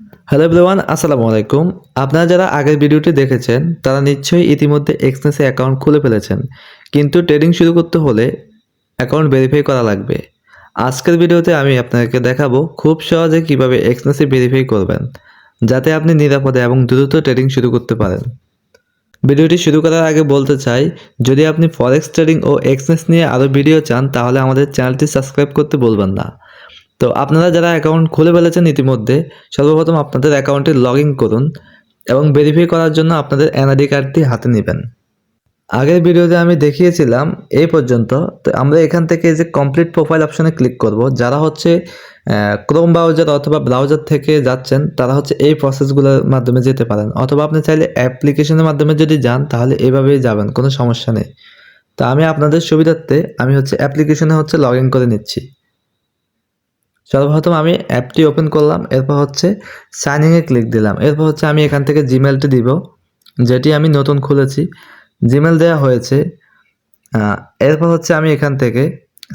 Hello everyone আসসালামু আলাইকুম। আপনারা যারা আগের ভিডিওটি দেখেছেন, তারা নিশ্চয়ই ইতিমধ্যে এক্সনেসে অ্যাকাউন্ট খুলে ফেলেছেন। কিন্তু ট্রেডিং শুরু করতে হলে অ্যাকাউন্ট ভেরিফাই করা লাগবে। আজকের ভিডিওতে আমি আপনাদেরকে দেখাবো খুব সহজে কীভাবে এক্সনেসে ভেরিফাই করবেন, যাতে আপনি নিরাপদে এবং দ্রুত ট্রেডিং শুরু করতে পারেন। ভিডিওটি শুরু করার আগে বলতে চাই, যদি আপনি ফরেক্স ট্রেডিং ও এক্সনেস নিয়ে আরও ভিডিও চান, তাহলে আমাদের চ্যানেলটি সাবস্ক্রাইব করতে বলবেন না। তো আপনারা যারা অ্যাকাউন্ট খুলে ফেলেছেন ইতিমধ্যে, সর্বপ্রথম আপনাদের অ্যাকাউন্টে লগ করুন এবং ভেরিফাই করার জন্য আপনাদের এনআইডি কার্ডটি হাতে নেবেন। আগের ভিডিওতে আমি দেখিয়েছিলাম, এই পর্যন্ত। তো আমরা এখান থেকে যে কমপ্লিট প্রোফাইল অপশনে ক্লিক করব। যারা হচ্ছে ক্রোম ব্রাউজার অথবা ব্রাউজার থেকে যাচ্ছেন, তারা হচ্ছে এই প্রসেসগুলোর মাধ্যমে যেতে পারেন। অথবা আপনি চাইলে অ্যাপ্লিকেশনের মাধ্যমে যদি যান, তাহলে এভাবেই যাবেন, কোনো সমস্যা নেই। তো আমি আপনাদের সুবিধার্থে আমি হচ্ছে অ্যাপ্লিকেশনে হচ্ছে লগ করে নিচ্ছি। সর্বপ্রথম আমি অ্যাপটি ওপেন করলাম, এরপর হচ্ছে সাইনিংয়ে ক্লিক দিলাম। এরপর হচ্ছে আমি এখান থেকে জিমেলটি দিব, যেটি আমি নতুন খুলেছি। জিমেল দেওয়া হয়েছে এরপর হচ্ছে আমি এখান থেকে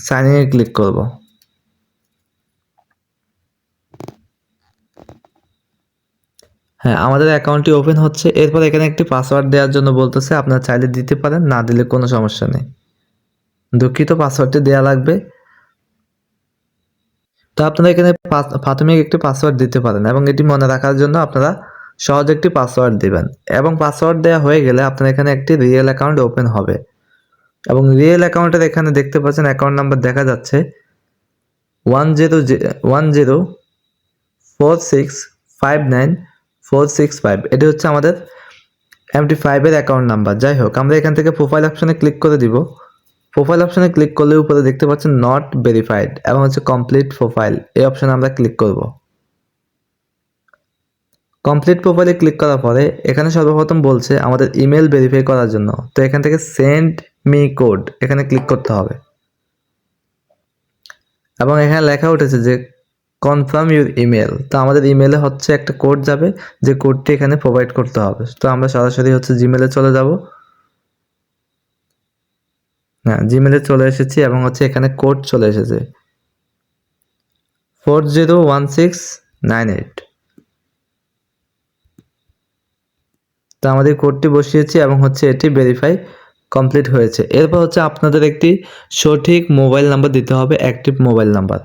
সাইনিংয়ে ক্লিক করব। হ্যাঁ আমাদের অ্যাকাউন্টটি ওপেন হচ্ছে, এরপর এখানে একটি পাসওয়ার্ড দেওয়ার জন্য বলতেছে, আপনারা চাইলে দিতে পারেন, না দিলে কোনো সমস্যা নেই। দুঃখিত পাসওয়ার্ডটি দেওয়া লাগবে। তো আপনারা এখানে প্রাথমিক একটি পাসওয়ার্ড দিতে পারেন এবং এটি মনে রাখার জন্য আপনারা সহজ একটি পাসওয়ার্ড দেবেন এবং পাসওয়ার্ড দেওয়া হয়ে গেলে আপনার এখানে একটি রিয়েল অ্যাকাউন্ট ওপেন হবে। এবং রিয়েল অ্যাকাউন্টের এখানে দেখতে পাচ্ছেন অ্যাকাউন্ট নাম্বার দেখা যাচ্ছে one zero one zero four six five nine four six five এটি হচ্ছে আমাদের এমটি ফাইভের অ্যাকাউন্ট নাম্বার যাই হোক, আমরা এখান থেকে প্রোফাইল অপশনে ক্লিক করে দিব। প্রোফাইল অপশনে ক্লিক করলে উপরে দেখতে পাচ্ছেন নট ভেরিফাইড এবং হচ্ছে কমপ্লিট প্রোফাইল এই অপশনে আমরা ক্লিক করব। কমপ্লিট প্রোফাইলে ক্লিক করার পরে এখানে সর্বপ্রথম বলছে আমাদের ইমেল ভেরিফাই করার জন্য। তো এখান থেকে সেন্ড মি কোড এখানে ক্লিক করতে হবে। এবং এখানে লেখা উঠেছে যে কনফার্ম ইউর ইমেল তো আমাদের ইমেলে হচ্ছে একটা কোড যাবে। যে কোডটি এখানে প্রোভাইড করতে হবে। তো আমরা সরাসরি হচ্ছে জিমেলে চলে যাব। হ্যাঁ জিমেলে চলে এসেছি এবং হচ্ছে এখানে কোড চলে এসেছে। Four zero one six nine eight তো আমাদের কোডটি বসিয়েছি এবং হচ্ছে এটি ভেরিফাই কমপ্লিট হয়েছে। এরপর হচ্ছে আপনাদের একটি সঠিক মোবাইল নাম্বার দিতে হবে অ্যাক্টিভ মোবাইল নাম্বার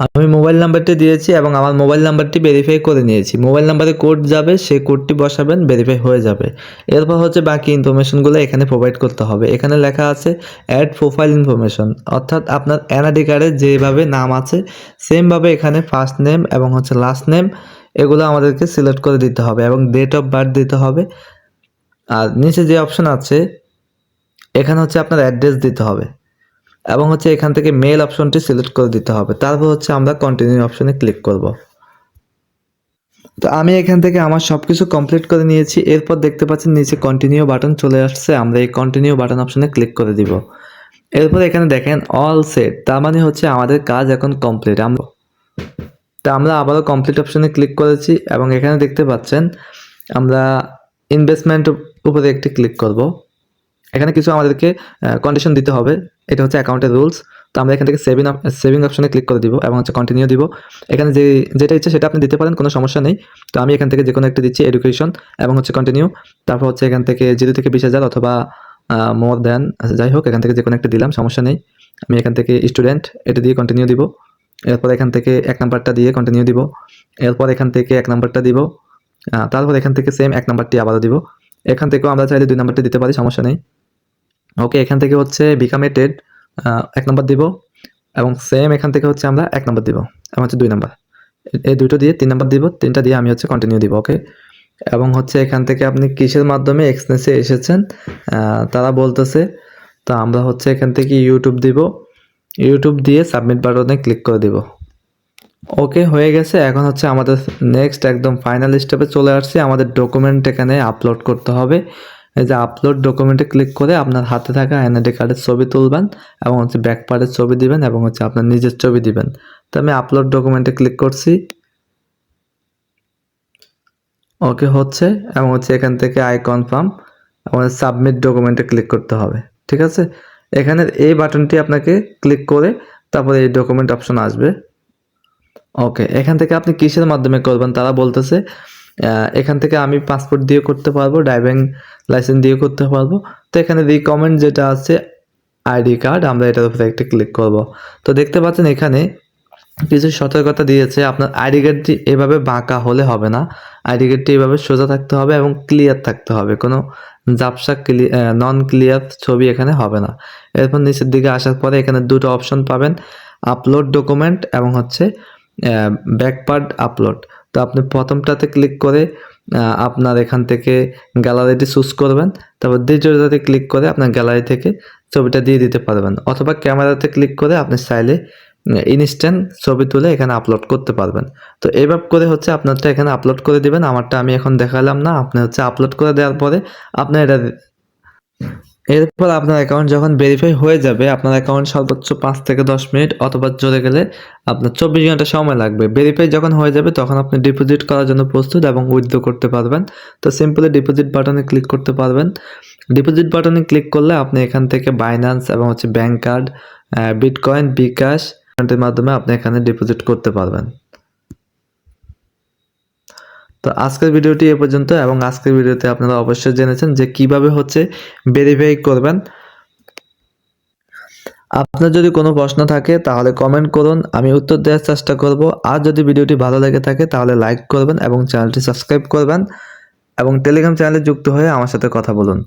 আমি মোবাইল নাম্বারটি দিয়েছি এবং আমার মোবাইল নাম্বারটি ভেরিফাই করে নিয়েছি। মোবাইল নাম্বারে কোড যাবে সেই কোডটি বসাবেন ভেরিফাই হয়ে যাবে। এরপর হচ্ছে বাকি ইনফরমেশনগুলো এখানে প্রোভাইড করতে হবে। এখানে লেখা আছে অ্যাড প্রোফাইল ইনফরমেশন অর্থাৎ আপনার এনআইডি কার্ডে যেভাবে নাম আছে সেমভাবে এখানে ফার্স্ট নেম এবং হচ্ছে লাস্ট নেম এগুলো আমাদেরকে সিলেক্ট করে দিতে হবে এবং ডেট অফ বার্থ দিতে হবে। আর নিচে যে অপশন আছে, এখানে হচ্ছে আপনার অ্যাড্রেস দিতে হবে। এবং হচ্ছে এখান থেকে মেল অপশনটি সিলেক্ট করে দিতে হবে। তারপর হচ্ছে আমরা কন্টিনিউ অপশনে ক্লিক করব। তো আমি এখান থেকে আমার সব কিছু কমপ্লিট করে নিয়েছি। এরপর দেখতে পাচ্ছেন নিচে কন্টিনিউ বাটন চলে আসছে। আমরা এই কন্টিনিউ বাটন অপশনে ক্লিক করে দিব। এরপর এখানে দেখেন অল সেট তার মানে হচ্ছে আমাদের কাজ এখন কমপ্লিট আমরা তা আমরা আবারও কমপ্লিট অপশনে ক্লিক করেছি এবং এখানে দেখতে পাচ্ছেন আমরা ইনভেস্টমেন্ট উপরে একটি ক্লিক করব। এখানে কিছু আমাদেরকে কন্ডিশন দিতে হবে। এটা হচ্ছে অ্যাকাউন্টের রুলস তো আমরা এখান থেকে সেভিং সেভিং অপশনে ক্লিক করে দিব এবং হচ্ছে কন্টিনিউ দিব। এখানে যে, যেটা ইচ্ছে সেটা আপনি দিতে পারেন, কোনো সমস্যা নেই। তো আমি এখান থেকে যে কোনো একটা দিচ্ছি এডুকেশন এবং হচ্ছে কন্টিনিউ তারপর হচ্ছে এখান থেকে জিরো থেকে বিশ হাজার অথবা মোর দেন যাই হোক, এখান থেকে যে কোনো একটা দিলাম, সমস্যা নেই। আমি এখান থেকে স্টুডেন্ট এটা দিয়ে কন্টিনিউ দিব। এরপর এখান থেকে এক নাম্বারটা দিয়ে কন্টিনিউ দিব। এরপর এখান থেকে এক নাম্বারটা দিব। তারপর এখান থেকে সেম এক নাম্বারটি আবারও দিব। এখান থেকেও আমরা চাইলে দুই নাম্বারটি দিতে পারি, সমস্যা নেই। ওকে, এখান থেকে হচ্ছে বিকাম এ টেড এক নম্বর দিব, এবং সেম এখান থেকে হচ্ছে আমরা এক নম্বর দিব, এবং হচ্ছে দুই নম্বর এই দুটো দিয়ে তিন নম্বর দিব, তিনটা দিয়ে আমি হচ্ছে কন্টিনিউ দিব ওকে এবং হচ্ছে এখান থেকে আপনি কিসের মাধ্যমে এক্সনেসে এসেছেন তারা বলতেছে, তো আমরা হচ্ছে এখান থেকে ইউটিউব দিব ইউটিউব দিয়ে সাবমিট বাটনে ক্লিক করে দিব। ওকে হয়ে গেছে। এখন হচ্ছে আমাদের নেক্সট একদম ফাইনাল স্টেপে চলে আসছে। আমাদের ডকুমেন্ট এখানে আপলোড করতে হবে। এই যে আপলোড ডকুমেন্টে ক্লিক করে আপনার হাতে থাকা এনআইডি কার্ডের ছবি তুলবেন এবং হচ্ছে ব্যাক পার্টের ছবি দিবেন এবং হচ্ছে আপনার নিজের ছবি দিবেন। তো আমি আপলোড ডকুমেন্টে ক্লিক করছি। ওকে হচ্ছে এবং হচ্ছে এখান থেকে আই কনফার্ম আমাদের সাবমিট ডকুমেন্টে ক্লিক করতে হবে। ঠিক আছে? এখানে এই বাটনটি আপনাকে ক্লিক করে তারপরে এই ডকুমেন্ট অপশন আসবে। ওকে এখান থেকে আপনি কিসের মাধ্যমে করবেন তারা বলতেছে এখান থেকে আমি পাসপোর্ট দিয়ে করতে পারব ড্রাইভিং লাইসেন্স দিয়ে করতে পারব। তো এখানে রিকমেন্ড যেটা আছে আইডি কার্ড আমরা এটার উপরে একটা ক্লিক করব। তো দেখতে পাচ্ছেন এখানে কিছু সতর্কতা দিয়েছে, আপনার আইডি কার্ডটি এভাবে বাঁকা হলে হবে না। আইডি কার্ডটি এভাবে সোজা থাকতে হবে এবং ক্লিয়ার থাকতে হবে, কোনো জাপসা ক্লিয়ার নন ক্লিয়ার ছবি এখানে হবে না। এরপর নিচের দিকে আসার পরে এখানে দুটো অপশন পাবেন আপলোড ডকুমেন্ট এবং হচ্ছে ব্যাকপার্ট আপলোড তো আপনি প্রথমটাতে ক্লিক করে আপনার এখান থেকে গ্যালারিটি চুজ করবেন। তারপর দ্বিতীয়টাতে ক্লিক করে আপনার গ্যালারি থেকে ছবিটা দিয়ে দিতে পারবেন। অথবা ক্যামেরাতে ক্লিক করে আপনি চাইলে ইনস্ট্যান্ট ছবি তুলে এখানে আপলোড করতে পারবেন। তো এইভাবে করে হচ্ছে আপনারটা এখানে আপলোড করে দিবেন। আমারটা আমি এখন দেখালাম না। আপনি হচ্ছে আপলোড করে দেওয়ার পরে আপনি এটা এরপর আপনার অ্যাকাউন্ট যখন ভেরিফাই হয়ে যাবে, আপনার অ্যাকাউন্ট সর্বোচ্চ পাঁচ থেকে দশ মিনিট অথবা জোরে গেলে আপনার চব্বিশ ঘণ্টা সময় লাগবে। ভেরিফাই যখন হয়ে যাবে, তখন আপনি ডিপোজিট করার জন্য প্রস্তুত এবং উইথড্র করতে পারবেন। তো সিম্পলি ডিপোজিট বাটনে ক্লিক করতে পারবেন। ডিপোজিট বাটনে ক্লিক করলে আপনি এখান থেকে বাইন্যান্স এবং হচ্ছে ব্যাংক কার্ড বিটকয়েন বিকাশ মাধ্যমে আপনি এখানে ডিপোজিট করতে পারবেন। তো আজকের ভিডিওটি এ পর্যন্ত এবং আজকের ভিডিওতে আপনারা অবশ্যই জেনেছেন যে কীভাবে হচ্ছে ভেরিফাই করবেন। আপনার যদি কোনো প্রশ্ন থাকে তাহলে কমেন্ট করুন, আমি উত্তর দেওয়ার চেষ্টা করব। আর যদি ভিডিওটি ভালো লেগে থাকে তাহলে লাইক করবেন এবং চ্যানেলটি সাবস্ক্রাইব করবেন এবং টেলিগ্রাম চ্যানেলে যুক্ত হয়ে আমার সাথে কথা বলুন।